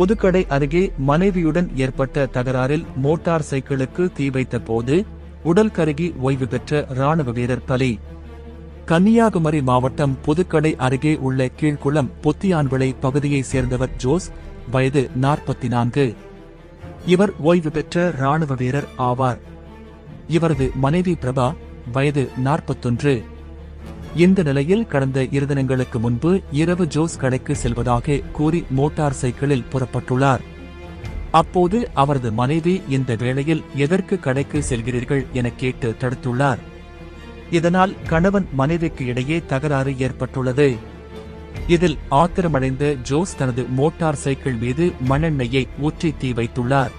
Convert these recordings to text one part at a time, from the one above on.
புதுக்கடை அருகே மனைவியுடன் ஏற்பட்ட தகராறில் மோட்டார் சைக்கிளுக்கு தீ வைத்த போது உடல் கருகி ஓய்வு பெற்ற ராணுவ வீரர் பலி. கன்னியாகுமரி மாவட்டம் புதுக்கடை அருகே உள்ள கீழ்குளம் பொத்தியான்விளை பகுதியைச் சேர்ந்தவர் ஜோஸ் வயது நாற்பத்தி நான்கு இவர் ஓய்வு பெற்ற ராணுவ வீரர் ஆவார். இவரது மனைவி பிரபா வயது நாற்பத்தொன்று. இந்த நிலையில் கடந்த இரு தினங்களுக்கு முன்பு இரவு ஜோஸ் கடைக்கு செல்வதாக கூறி மோட்டார் சைக்கிளில் புறப்பட்டுள்ளார். அப்போது அவரது மனைவி இந்த வேளையில் எதற்கு கடைக்கு செல்கிறீர்கள் என கேட்டு தடுத்துள்ளார். இதனால் கணவன் மனைவிக்கு இடையே தகராறு ஏற்பட்டுள்ளது. இதில் ஆத்திரமடைந்த ஜோஸ் தனது மோட்டார் சைக்கிள் மீது மண்ணெண்ணெயை ஊற்றி தீ வைத்துள்ளார்.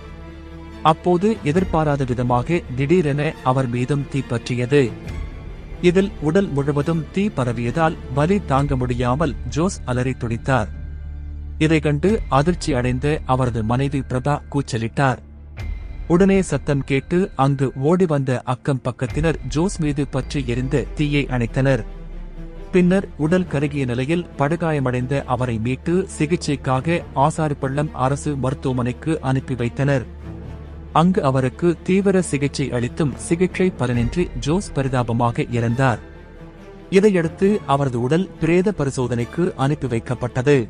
அப்போது எதிர்பாராத விதமாக திடீரென அவர் மீதும் தீப்பற்றியது இதில் உடல் முழுவதும் தீ பரவியதால் வலி தாங்க முடியாமல் ஜோஸ் அலறி துடித்தார். இதைக் கண்டு அதிர்ச்சி அடைந்த அவரது மனைவி பிரபா கூச்சலிட்டார். உடனே சத்தம் கேட்டு அங்கு ஓடி வந்த அக்கம் பக்கத்தினர் ஜோஸ் மீது பற்றி எரிந்த தீயை அணைத்தனர். பின்னர் உடல் கருகிய நிலையில் படுகாயமடைந்த அவரை மீட்டு சிகிச்சைக்காக ஆசாரிப்பள்ளம் அரசு மருத்துவமனைக்கு அனுப்பி வைத்தனர். அங்கு அவருக்கு தீவிர சிகிச்சை அளித்தும் சிகிச்சை பலனின்றி ஜோஸ் பரிதாபமாக இறந்தார். இதையடுத்து அவரது உடல் பிரேத பரிசோதனைக்கு அனுப்பி வைக்கப்பட்டது.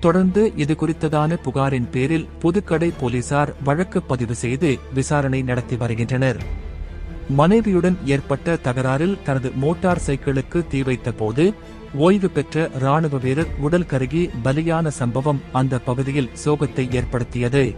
தொடர்ந்து இது குறித்ததான புகாரின் பேரில் புதுக்கடை போலீசார் வழக்கு பதிவு செய்து விசாரணை நடத்தி வருகின்றனர். மனைவியுடன் ஏற்பட்ட தகராறில் தனது மோட்டார் சைக்கிளுக்கு தீ வைத்த போது ஓய்வு பெற்ற ராணுவ வீரர் உடல் கருகி பலியான சம்பவம் அந்த பகுதியில் சோகத்தை ஏற்படுத்தியது.